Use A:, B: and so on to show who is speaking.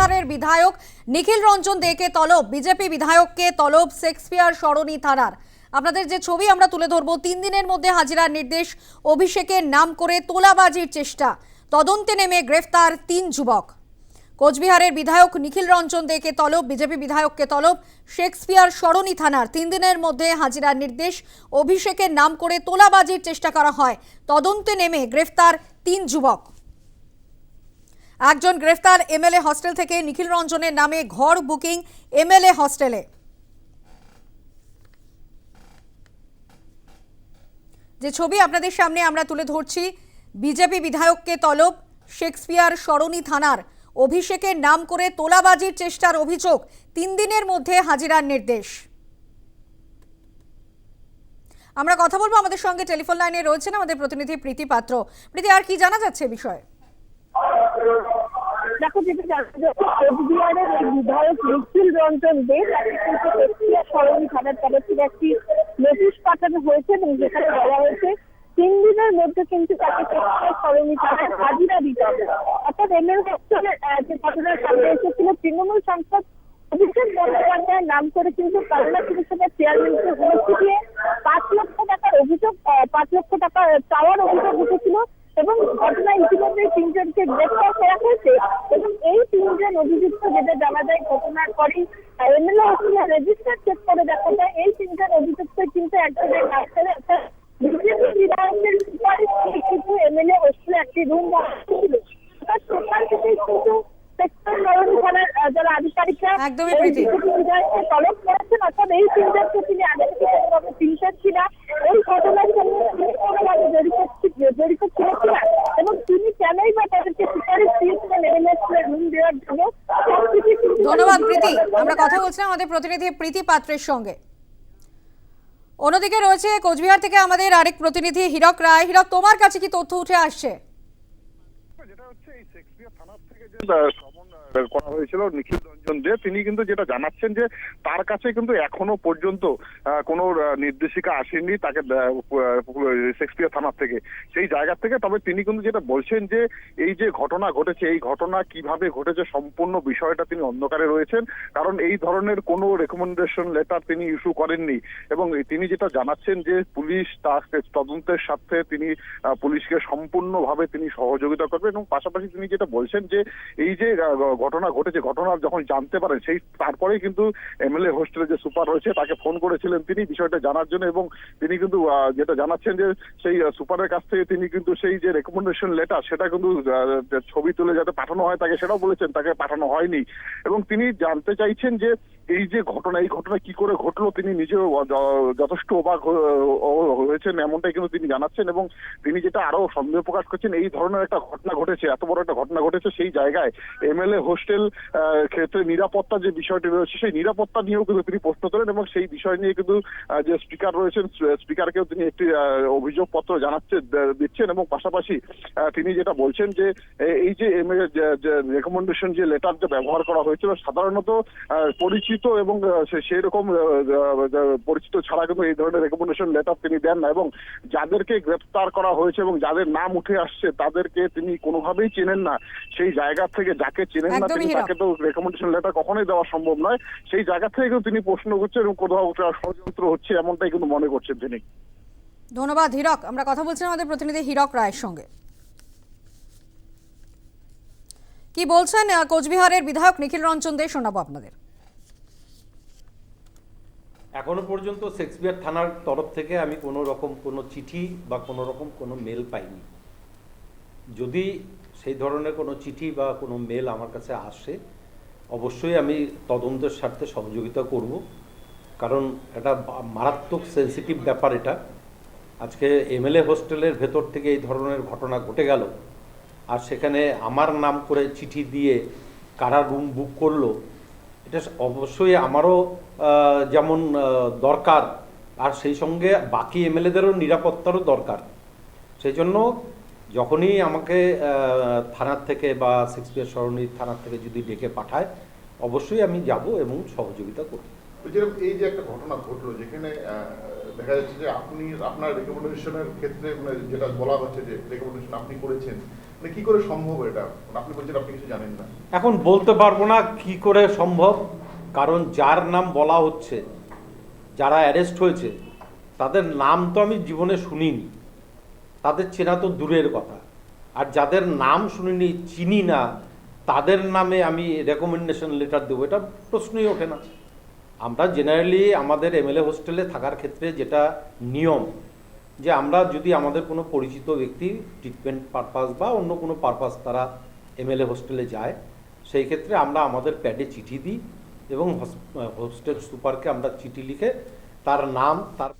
A: কোচবিহারের বিধায়ক নিখিল রঞ্জন দেকে তলব। বিজেপি বিধায়ককে তলব শেক্সপিয়ার সরণি থানার। আপনাদের যে ছবি আমরা তুলে ধরবো, তিন দিনের মধ্যে হাজিরার নির্দেশ, অভিষেকের নাম করে তোলাবাজির চেষ্টা। তদন্তে নেমে গ্রেফতার তিন যুবক। কোচবিহারের বিধায়ক নিখিল রঞ্জন দেকে তলব, বিজেপি বিধায়ককে তলব শেক্সপিয়ার সরণি থানার। তিন দিনের মধ্যে হাজিরার নির্দেশ, অভিষেকের নাম করে তোলাবাজির চেষ্টা করা হয়। তদন্তে নেমে গ্রেফতার তিন যুবক। একজন গ্রেফতার এমএলএ হস্টেল থেকে নিখিল রঞ্জনের নামে ঘর বুকিং এমএলএ হস্টেলে। যে ছবি আপনাদের সামনে আমরা তুলে ধরছি, বিজেপি বিধায়ককে তলব, শেক্সপিয়ার সরণি থানার অভিষেকের নাম করে তোলাবাজির চেষ্টার অভিযোগ, তিন দিনের মধ্যে হাজিরার নির্দেশ। আমরা কথা বলব আমাদের সঙ্গে, টেলিফোন লাইনে রয়েছেন আমাদের প্রতিনিধি প্রীতি পাত্র। প্রীতি, আর কি জানা যাচ্ছে বিষয়ে?
B: দেখো যেটা বিধায়ক নিখিল রঞ্জন দে একটি নোটিশ পাঠানো হয়েছে এবং যেখানে বলা হয়েছে তিন দিনের মধ্যে কিন্তু তাকে হাজিরা দিতে হবে। অর্থাৎ এমএল হস্টেলের যে ঘটনার সামনে এসেছিল তৃণমূল সাংসদ অভিষেক বন্দ্যোপাধ্যায়ের নাম করে কিন্তু কালনা পুরসভার চেয়ারম্যানকে হুমকি দিয়ে পাঁচ লক্ষ টাকার অভিযোগ পাঁচ লক্ষ টাকা, চাওয়ার অভিযোগ উঠেছিল এবং ঘটনায় ইতিমধ্যে তিনজনকে গ্রেপ্তার করা হয়েছে এবং এই তিনজন অভিযুক্ত যেটা জানা যায় ঘটনার পরেই এমএলএ হসপিটাল রেজিস্টার চেক করে দেখা যায় এই তিনজন অভিযুক্ত কিন্তু একজনের অর্থাৎ বিজেপি বিধায়কের সুপারিশ কিন্তু এমএলএ হোস্টেলে একটি রুম ছিল সেখান থেকে কিন্তু সেক্টর নরম থানার যারা আধিকারিকরা
A: একদমই প্রীতি।
B: বিধায়ককে তলব করেছেন অর্থাৎ এই তিনজনকে তিনি আগে থেকে কোনোভাবে চিনতেন কিনা এই ঘটনার সঙ্গে তিনি কোনোভাবে জড়িত ছি- জড়িত ছিলেন কিনা এবং তিনি কেনই বা তাদেরকে সুপারিশ দিয়েছিলেন এমএলএ রুম দেওয়ার জন্য সবকিছু কিন্তু
A: ধন্যবাদ প্রীতি আমরা কথা বলছিলাম আমাদের প্রতিনিধি প্রীতি পাত্রের সঙ্গে। অন্যদিকে রয়েছে কোচবিহার থেকে আমাদের আরেক প্রতিনিধি হীরক রায়। হীরক, তোমার কাছে কি তথ্য উঠে আসছে?
C: যেটা হচ্ছে এই থেকে যে করা হয়েছিল, নিখিল রঞ্জন দে, তিনি কিন্তু যেটা জানাচ্ছেন যে তার কাছে কিন্তু এখনও পর্যন্ত কোনো নির্দেশিকা আসেনি তাকে শেক্সপিয়ার থানার থেকে। সেই জায়গা থেকে তবে তিনি কিন্তু যেটা বলছেন যে এই যে ঘটনা ঘটেছে, এই ঘটনা কীভাবে ঘটেছে সম্পূর্ণ বিষয়টা তিনি অন্ধকারে রয়েছেন, কারণ এই ধরনের কোনো রেকমেন্ডেশন লেটার তিনি ইস্যু করেননি। এবং তিনি যেটা জানাচ্ছেন যে পুলিশ তার তদন্তের সাথে তিনি পুলিশকে সম্পূর্ণভাবে তিনি সহযোগিতা করবেন এবং পাশাপাশি তিনি যেটা বলছেন যে এই যে ঘটনা ঘটেছে, ঘটনা যখন জানতে পারেন, সেই তারপরেই কিন্তু এমএলএ হোস্টেলে যে সুপার রয়েছে, তাকে ফোন করেছিলেন তিনি বিষয়টা জানার জন্য এবং তিনি কিন্তু যেটা জানাচ্ছেন যে সেই সুপারের কাছ থেকে তিনি কিন্তু সেই যে রেকমেন্ডেশন লেটার সেটা কিন্তু ছবি তুলে যাতে পাঠানো হয় তাকে, সেটাও বলেছেন, তাকে পাঠানো হয়নি। এবং তিনি জানতে চাইছেন যে এই যে ঘটনা, এই ঘটনা কি করে ঘটলো, তিনি নিজেও যথেষ্ট অবাক হয়েছেন এমনটাই কিন্তু তিনি জানাচ্ছেন এবং তিনি যেটা আরও সন্দেহ প্রকাশ করছেন, এই ধরনের একটা ঘটনা ঘটেছে, এত বড় একটা ঘটনা ঘটেছে সেই জায়গায় এমএলএ হোস্টেল ক্ষেত্রে নিরাপত্তা যে বিষয়টি রয়েছে, সেই নিরাপত্তা নিয়েও কিন্তু তিনি প্রশ্ন তোলেন এবং সেই বিষয় নিয়ে কিন্তু যে স্পিকার রয়েছেন স্পিকারকেও তিনি একটি অভিযোগ পত্র জানাচ্ছে দিচ্ছেন এবং পাশাপাশি তিনি যেটা বলছেন যে এই যে রেকমেন্ডেশন যে লেটার যে ব্যবহার করা হয়েছিল, সাধারণত পরিচিত এবং সেই রকম পরিচিত ছাড়া কিন্তু এই ধরনের রেকমেন্ডেশন লেটার তিনি দেন না এবং যাদেরকে গ্রেপ্তার করা হয়েছে এবং যাদের নাম উঠে আসছে, তাদেরকে তিনি কোনোভাবেই চেনেন না। সেই জায়গা থেকে যাকে চেনেন না তিনি তাকে তো রেকমেন্ডেশন লেটার কখনোই দেওয়া সম্ভব নয়। সেই জায়গা থেকে কিন্তু তিনি প্রশ্ন করছেন এবং কোথাও ষড়যন্ত্র হচ্ছে এমনটাই কিন্তু মনে করছেন তিনি।
A: ধন্যবাদ হীরক। আমরা কথা বলছিলাম আমাদের প্রতিনিধি হীরক রায়ের সঙ্গে। কি বলছেন কোচবিহারের বিধায়ক নিখিল রঞ্জন দে শোনাবো আপনাদের।
D: এখনও পর্যন্ত শেক্সপিয়ার থানার তরফ থেকে আমি কোনো রকম কোনো চিঠি বা কোনো রকম কোনো মেল পাইনি। যদি সেই ধরনের কোনো চিঠি বা কোনো মেল আমার কাছে আসে, অবশ্যই আমি তদন্তের স্বার্থে সহযোগিতা করব। কারণ এটা মারাত্মক সেন্সিটিভ ব্যাপার এটা। আজকে এমএলএ হোস্টেলের ভেতর থেকে এই ধরনের ঘটনা ঘটে গেল। আর সেখানে আমার নাম করে চিঠি দিয়ে কারা রুম বুক করল, এটা অবশ্যই আমারও যেমন দরকার। আর সেই সঙ্গে বাকি এমএলএদেরও নিরাপত্তারও দরকার। সেই জন্য যখনই আমাকে থানার থেকে বা শেক্সপিয়ার সরণি থানার থেকে যদি ডেকে পাঠায় অবশ্যই আমি যাব এবং সহযোগিতা করব।
E: যেরকম এই যে একটা ঘটনা ঘটলো যেখানে দেখা যাচ্ছে যে আপনি আপনার রেকমেন্ডেশনের ক্ষেত্রে মানে যেটা বলা হচ্ছে যে রেকমেন্ডেশন আপনি করেছেন মানে কি করে সম্ভব এটা? আপনি বলছেন আপনি কিছু জানেন না।
D: এখন বলতে পারব না কি করে সম্ভব কারণ যার নাম বলা হচ্ছে যারা অ্যারেস্ট হয়েছে তাদের নাম তো আমি জীবনে শুনিনি। তাদের চেনা তো দূরের কথা। আর যাদের নাম শুনিনি, চিনি না, তাদের নামে আমি রেকমেন্ডেশন লেটার দেবো, এটা প্রশ্নই ওঠে না। আমরা জেনারেলি আমাদের এমএলএ হোস্টেলে থাকার ক্ষেত্রে যেটা নিয়ম, যে আমরা যদি আমাদের কোনো পরিচিত ব্যক্তি ট্রিটমেন্ট পারপাস বা অন্য কোনো পারপাস তারা এমএলএ হোস্টেলে যায়, সেই ক্ষেত্রে আমরা আমাদের প্যাডে চিঠি দিই এবং হোস্টেল সুপারকে আমরা চিঠি লিখে তার নাম, তার